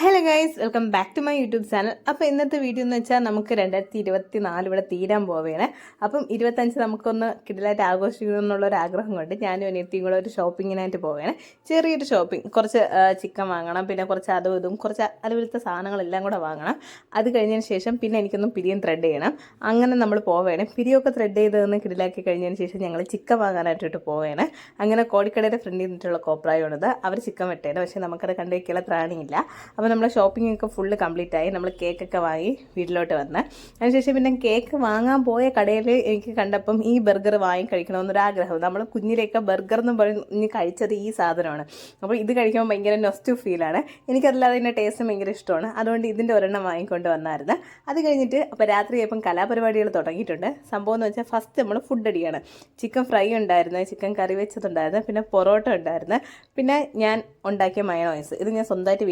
Hello guys welcome back to my YouTube channel അപ്പോൾ ഇന്നത്തെ video എന്ന് വെച്ചാൽ നമുക്ക് രണ്ടായിരത്തി ഇരുപത്തി നാല് ഇവിടെ തീരാൻ പോവുകയാണ്. അപ്പം ഇരുപത്തഞ്ച് നമുക്കൊന്ന് കിടലായിട്ട് ആഘോഷിക്കണം എന്നുള്ളൊരു ആഗ്രഹം കൊണ്ട് ഞാനും അനിയത്തിയും കൂടെ ഒരു ഷോപ്പിങ്ങിനായിട്ട് പോവുകയാണ്. ചെറിയൊരു ഷോപ്പിംഗ് കുറച്ച് ചിക്കൻ വാങ്ങണം പിന്നെ കുറച്ച് അതും ഇതും കുറച്ച് അതുപോലത്തെ സാധനങ്ങളെല്ലാം കൂടെ വാങ്ങണം. അത് കഴിഞ്ഞതിന് ശേഷം പിന്നെ എനിക്കൊന്നും പിരിയും ത്രെഡ് ചെയ്യണം. അങ്ങനെ നമ്മൾ പോവുകയാണ്. പിരിയൊക്കെ ത്രെഡ് ചെയ്തതെന്ന് കിടലാക്കി കഴിഞ്ഞതിന് ശേഷം ഞങ്ങൾ ചിക്കൻ വാങ്ങാനായിട്ടിട്ട് പോവുകയാണ്. അങ്ങനെ കോഴിക്കടയുടെ ഫ്രണ്ടിൽ നിന്നിട്ടുള്ള കോപ്രായമാണിത്. അവർ ചിക്കൻ വെട്ടേണ് പക്ഷേ നമുക്കത് കണ്ടുവയ്ക്കുള്ള ത്രാണിയില്ല. അപ്പോൾ നമ്മൾ ഷോപ്പിംഗ് ഒക്കെ ഫുള്ള് കംപ്ലീറ്റ് ആയി. നമ്മൾ കേക്കൊക്കെ വാങ്ങി വീട്ടിലോട്ട് വന്ന്. അതിനുശേഷം പിന്നെ കേക്ക് വാങ്ങാൻ പോയ കടയിൽ എനിക്ക് കണ്ടപ്പം ഈ ബർഗർ വാങ്ങി കഴിക്കണമെന്നൊരു ആഗ്രഹം. നമ്മൾ കുഞ്ഞിലേക്ക് ബർഗർ എന്ന് പറഞ്ഞ് കഴിച്ചത് ഈ സാധനമാണ്. അപ്പോൾ ഇത് കഴിക്കുമ്പോൾ ഭയങ്കര നൊസ്റ്റു ഫീലാണ് എനിക്കതല്ലാതെ ഇതിന്റെ ടേസ്റ്റ് ഭയങ്കര ഇഷ്ടമാണ്. അതുകൊണ്ട് ഇതിന്റെ ഒരെണ്ണം വാങ്ങിക്കൊണ്ട് വന്നായിരുന്നു. അത് കഴിഞ്ഞിട്ട് അപ്പോൾ രാത്രി ഇപ്പം കലാപരിപാടികൾ തുടങ്ങിയിട്ടുണ്ട്. സംഭവം എന്ന് വെച്ചാൽ ഫസ്റ്റ് നമ്മൾ ഫുഡ് അടിയാണ്. ചിക്കൻ ഫ്രൈ ഉണ്ടായിരുന്നു ചിക്കൻ കറി വെച്ചതുണ്ടായിരുന്നു പിന്നെ പൊറോട്ട ഉണ്ടായിരുന്നു. പിന്നെ ഞാൻ ഉണ്ടാക്കിയ മയോണൈസ് ഇത് ഞാൻ സ്വന്തമായിട്ട്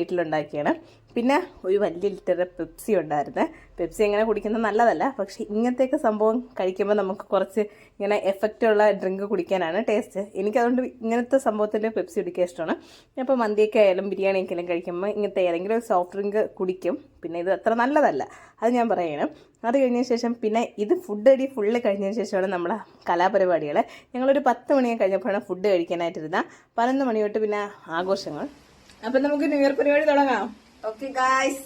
വീട്ടിലുണ്ടാക്കിയാണ് പിന്നെ ഒരു വലിയ ലിറ്റർ പെപ്സി ഉണ്ടായിരുന്നു. പെപ്സി അങ്ങനെ കുടിക്കുന്നത് നല്ലതല്ല. പക്ഷേ ഇങ്ങനത്തെയൊക്കെ സംഭവം കഴിക്കുമ്പോൾ നമുക്ക് കുറച്ച് ഇങ്ങനെ എഫക്റ്റുള്ള ഡ്രിങ്ക് കുടിക്കാനാണ് ടേസ്റ്റ് എനിക്കതുകൊണ്ട് ഇങ്ങനത്തെ സംഭവത്തിൽ പെപ്സി കുടിക്കാൻ ഇഷ്ടമാണ്. അപ്പോൾ മന്തിയൊക്കെ ആയാലും ബിരിയാണിയൊക്കെ ആയാലും കഴിക്കുമ്പോൾ ഇങ്ങനത്തെ ഏതെങ്കിലും സോഫ്റ്റ് ഡ്രിങ്ക് കുടിക്കും. പിന്നെ ഇത് അത്ര നല്ലതല്ല. അത് ഞാൻ പറയണം. അത് കഴിഞ്ഞ ശേഷം പിന്നെ ഇത് ഫുഡ് അടി ഫുള്ള് കഴിഞ്ഞതിന് ശേഷമാണ് നമ്മളെ കലാപരിപാടികൾ ഞങ്ങളൊരു പത്ത് മണിയൊക്കെ കഴിഞ്ഞപ്പോഴാണ് ഫുഡ് കഴിക്കാനായിട്ടിരുന്ന. പതിനൊന്ന് മണി തൊട്ട് പിന്നെ ആഘോഷങ്ങൾ. അപ്പം നമുക്ക് ന്യൂ ഇയർ പരിപാടി തുടങ്ങാം. ഓക്കെ ഗായ്സ്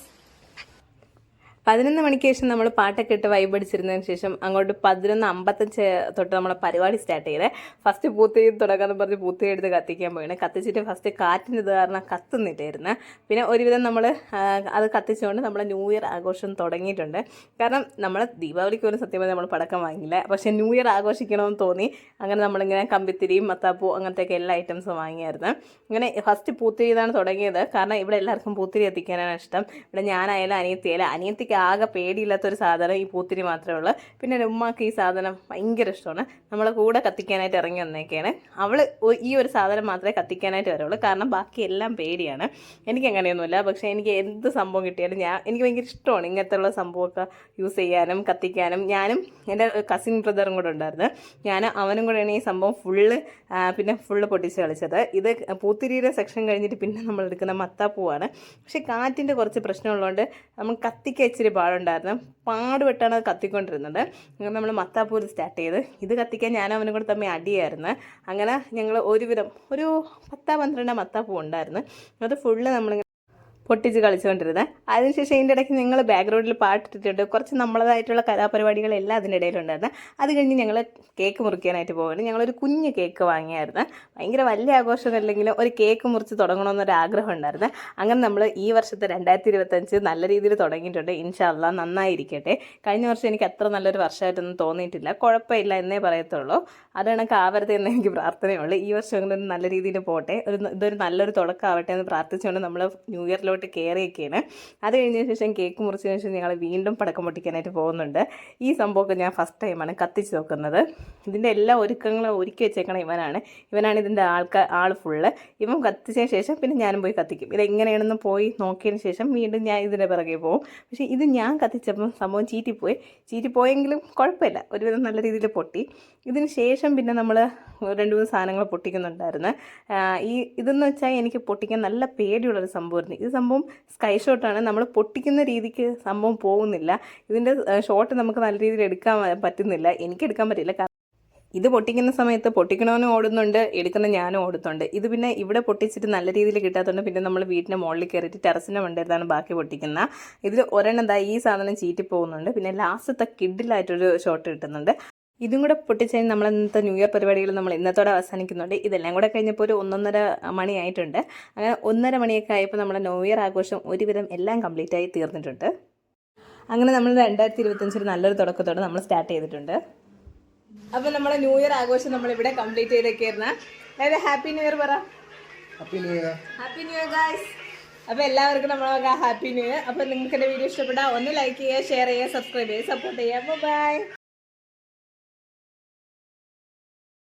പതിനൊന്ന് മണിക്ക് ശേഷം നമ്മൾ പാട്ടൊക്കെ ഇട്ട് വൈബ് അടിച്ചിരുന്നതിന് ശേഷം അങ്ങോട്ട് പതിനൊന്ന് അമ്പത്തഞ്ച് തൊട്ട് നമ്മളെ പരിപാടി സ്റ്റാർട്ട് ചെയ്തേ. ഫസ്റ്റ് പൂത്തി തുടങ്ങാന്ന് പറഞ്ഞ് പൂത്തി എടുത്ത് കത്തിക്കാൻ പോയാണ് കത്തിച്ചിട്ട് ഫസ്റ്റ് കാറ്റിന് ഇത് കാരണം കത്തുന്നില്ലായിരുന്നു. പിന്നെ ഒരുവിധം നമ്മൾ അത് കത്തിച്ചുകൊണ്ട് നമ്മളെ ന്യൂ ഇയർ ആഘോഷം തുടങ്ങിയിട്ടുണ്ട്. കാരണം നമ്മൾ ദീപാവലിക്ക് പോലും സത്യം നമ്മൾ പടക്കം വാങ്ങില്ല. പക്ഷേ ന്യൂ ഇയർ ആഘോഷിക്കണമെന്ന് തോന്നി. അങ്ങനെ നമ്മളിങ്ങനെ കമ്പിത്തിരിയും മത്താപ്പൂ അങ്ങനത്തെയൊക്കെ എല്ലാ ഐറ്റംസും വാങ്ങിയായിരുന്നു. ഇങ്ങനെ ഫസ്റ്റ് പൂത്തിരി ഇതാണ് തുടങ്ങിയത്. കാരണം ഇവിടെ എല്ലാവർക്കും പൂത്തിരി എത്തിക്കാനാണ് ഇഷ്ടം. ഇവിടെ ഞാനായാലും അനിയത്തിയായാലും അനിയത്തിക്ക് ആകെ പേടിയില്ലാത്തൊരു സാധനം ഈ പൂത്തിരി മാത്രമേ ഉള്ളൂ. പിന്നെ എന്റെ ഉമ്മാക്ക് ഈ സാധനം ഭയങ്കര ഇഷ്ടമാണ്. നമ്മളെ കൂടെ കത്തിക്കാനായിട്ട് ഇറങ്ങി വന്നേക്കാണ്. അവൾ ഈ ഒരു സാധനം മാത്രമേ കത്തിക്കാനായിട്ട് വരുള്ളൂ കാരണം ബാക്കി എല്ലാം പേടിയാണ്. എനിക്ക് അങ്ങനെയൊന്നുമില്ല. പക്ഷേ എനിക്ക് എന്ത് സംഭവം കിട്ടിയാലും ഞാൻ എനിക്ക് ഭയങ്കര ഇഷ്ടമാണ് ഇങ്ങനത്തെ ഉള്ള സംഭവമൊക്കെ യൂസ് ചെയ്യാനും കത്തിക്കാനും. ഞാനും എന്റെ കസിൻ ബ്രദറും കൂടെ ഉണ്ടായിരുന്നു. ഞാൻ അവനും കൂടെയാണ് ഈ സംഭവം ഫുള്ള് പിന്നെ ഫുള്ള് പൊട്ടിച്ച് കളിച്ചത്. ഇത് പൂത്തിരിയുടെ സെക്ഷൻ കഴിഞ്ഞിട്ട് പിന്നെ നമ്മൾ എടുക്കുന്ന മത്താപ്പൂവാണ്. പക്ഷേ കാറ്റിന്റെ കുറച്ച് പ്രശ്നമുള്ളതുകൊണ്ട് നമ്മൾ കത്തിക്കാൻ ഇച്ചിരി പാടുണ്ടായിരുന്നു. പാടുപെട്ടാണ് അത് കത്തിക്കൊണ്ടിരുന്നത്. അങ്ങനെ നമ്മൾ മത്താപ്പൂര് സ്റ്റാർട്ട് ചെയ്ത്. ഇത് കത്തിക്കാൻ ഞാൻ അവനും കൂടെ തമ്മിൽ അടിയായിരുന്നു. അങ്ങനെ ഞങ്ങൾ ഒരുവിധം ഒരു പത്താ പന്ത്രണ്ട് മത്താപ്പൂ ഉണ്ടായിരുന്നു. അത് ഫുള്ള് നമ്മളിങ്ങനെ പൊട്ടിച്ച് കളിച്ചുകൊണ്ടിരുന്നത് അതിനുശേഷം ഇതിന്റെ ഇടയ്ക്ക് ഞങ്ങൾ ബാക്ക്ഗ്രൗണ്ടിൽ പാട്ടിട്ടിട്ടുണ്ട് കുറച്ച് നമ്മളതായിട്ടുള്ള കലാപരിപാടികളെല്ലാം അതിന്റെ ഇടയിലുണ്ടായിരുന്നു അത് കഴിഞ്ഞ് ഞങ്ങൾ കേക്ക് മുറിക്കാനായിട്ട് പോകുന്നത് ഞങ്ങളൊരു കുഞ്ഞ് കേക്ക് വാങ്ങിയായിരുന്നു. ഭയങ്കര വലിയ ആഘോഷമല്ലെങ്കിലും ഒരു കേക്ക് മുറിച്ച് തുടങ്ങണമെന്നൊരു ആഗ്രഹം ഉണ്ടായിരുന്നു. അങ്ങനെ നമ്മൾ ഈ വർഷത്തെ രണ്ടായിരത്തി ഇരുപത്തഞ്ച് നല്ല രീതിയിൽ തുടങ്ങിയിട്ടുണ്ട്. ഇൻഷാല്ല നന്നായിരിക്കട്ടെ. കഴിഞ്ഞ വർഷം എനിക്ക് അത്ര നല്ലൊരു വർഷമായിട്ടൊന്നും തോന്നിയിട്ടില്ല. കുഴപ്പമില്ല എന്നേ പറയത്തുള്ളൂ. അത് കണക്ക് ആവരുത് എന്ന് എനിക്ക് പ്രാർത്ഥനയുള്ളൂ. ഈ വർഷം അങ്ങനെ നല്ല രീതിയിൽ പോട്ടെ. ഒരു ഇതൊരു നല്ലൊരു തുടക്കമാവട്ടെ എന്ന് പ്രാർത്ഥിച്ചുകൊണ്ട് നമ്മൾ ന്യൂ ഇയറിലോട്ട് കയറിയൊക്കെയാണ് അത് കഴിഞ്ഞ ശേഷം കേക്ക് മുറിച്ചതിന് ശേഷം ഞങ്ങൾ വീണ്ടും പടക്കം പൊട്ടിക്കാനായിട്ട് പോകുന്നുണ്ട്. ഈ സംഭവമൊക്കെ ഞാൻ ഫസ്റ്റ് ടൈമാണ് കത്തിച്ച് നോക്കുന്നത്. ഇതിന്റെ എല്ലാ ഒരുക്കങ്ങളും ഒരുക്കി വെച്ചേക്കണ ഇവനാണ്. ഇവനാണ് ഇതിന്റെ ആൾക്കാർ ആൾ ഫുള്ള് ഇവൻ കത്തിച്ചതിന് ശേഷം പിന്നെ ഞാനും പോയി കത്തിക്കും. ഇതെങ്ങനെയാണെന്ന് പോയി നോക്കിയതിന് ശേഷം വീണ്ടും ഞാൻ ഇതിന്റെ പിറകെ പോകും. പക്ഷേ ഇത് ഞാൻ കത്തിച്ചപ്പം സംഭവം ചീറ്റിപ്പോയി. ചീറ്റിപ്പോയെങ്കിലും കുഴപ്പമില്ല. ഒരുവിധം നല്ല രീതിയിൽ പൊട്ടി. ഇതിന് ശേഷം പിന്നെ നമ്മൾ രണ്ട് മൂന്ന് സാധനങ്ങൾ പൊട്ടിക്കുന്നുണ്ടായിരുന്നു. ഈ ഇതെന്ന് വെച്ചാൽ എനിക്ക് പൊട്ടിക്കാൻ നല്ല പേടിയുള്ളൊരു സംഭവമായിരുന്നു. ഇത് സംഭവം സ്കൈ ഷോട്ടാണ് നമ്മൾ പൊട്ടിക്കുന്ന രീതിക്ക് സംഭവം പോകുന്നില്ല. ഇതിന്റെ ഷോട്ട് നമുക്ക് നല്ല രീതിയിൽ എടുക്കാൻ പറ്റുന്നില്ല. എനിക്ക് എടുക്കാൻ പറ്റില്ല. ഇത് പൊട്ടിക്കുന്ന സമയത്ത് പൊട്ടിക്കണവനും ഓടുന്നുണ്ട് എടുക്കുന്ന ഞാനും ഓടുന്നുണ്ട്. ഇത് പിന്നെ ഇവിടെ പൊട്ടിച്ചിട്ട് നല്ല രീതിയിൽ കിട്ടാത്തതുകൊണ്ട് പിന്നെ നമ്മൾ വീടിന്റെ മുകളിൽ കയറിയിട്ട് ടെറസിന്റെ മണ്ടരുതാണ് ബാക്കി പൊട്ടിക്കുന്ന. ഇതിൽ ഒരെണ്ണം ഈ സാധനം ചീറ്റി പോകുന്നുണ്ട് പിന്നെ ലാസ്റ്റത്തെ കിഡിലായിട്ടൊരു ഷോട്ട് കിട്ടുന്നുണ്ട്. ഇതും കൂടെ പൊട്ടിച്ചതിന് നമ്മൾ ഇന്നത്തെ ന്യൂ ഇയർ പരിപാടികൾ നമ്മൾ ഇന്നത്തോടെ അവസാനിക്കുന്നുണ്ട്. ഇതെല്ലാം കൂടെ കഴിഞ്ഞപ്പോൾ ഒരു ഒന്നൊന്നര മണിയായിട്ടുണ്ട് അങ്ങനെ ഒന്നര മണിയൊക്കെ ആയപ്പോൾ നമ്മുടെ ന്യൂ ഇയർ ആഘോഷം ഒരുവിധം എല്ലാം കംപ്ലീറ്റ് ആയി തീർന്നിട്ടുണ്ട്. അങ്ങനെ നമ്മൾ രണ്ടായിരത്തി ഇരുപത്തഞ്ചിൽ നല്ലൊരു തുടക്കത്തോടെ നമ്മൾ സ്റ്റാർട്ട് ചെയ്തിട്ടുണ്ട്. അപ്പോൾ നമ്മുടെ ന്യൂ ഇയർ ആഘോഷം നമ്മൾ ഇവിടെ കംപ്ലീറ്റ് ചെയ്തൊക്കെയായിരുന്നു അതായത് ഹാപ്പി ന്യൂ ഇയർ പറ. Happy new year happy new year guys അപ്പോൾ എല്ലാവർക്കും നമ്മൾ ഹാപ്പി ന്യൂ ഇയർ അപ്പോൾ നിങ്ങൾക്ക് എന്റെ വീഡിയോ ഇഷ്ടപ്പെട്ടാൽ ഒന്ന് ലൈക്ക് ചെയ്യുക ഷെയർ ചെയ്യുക സബ്സ്ക്രൈബ് ചെയ്യുക സപ്പോർട്ട് ചെയ്യുക. ബൈ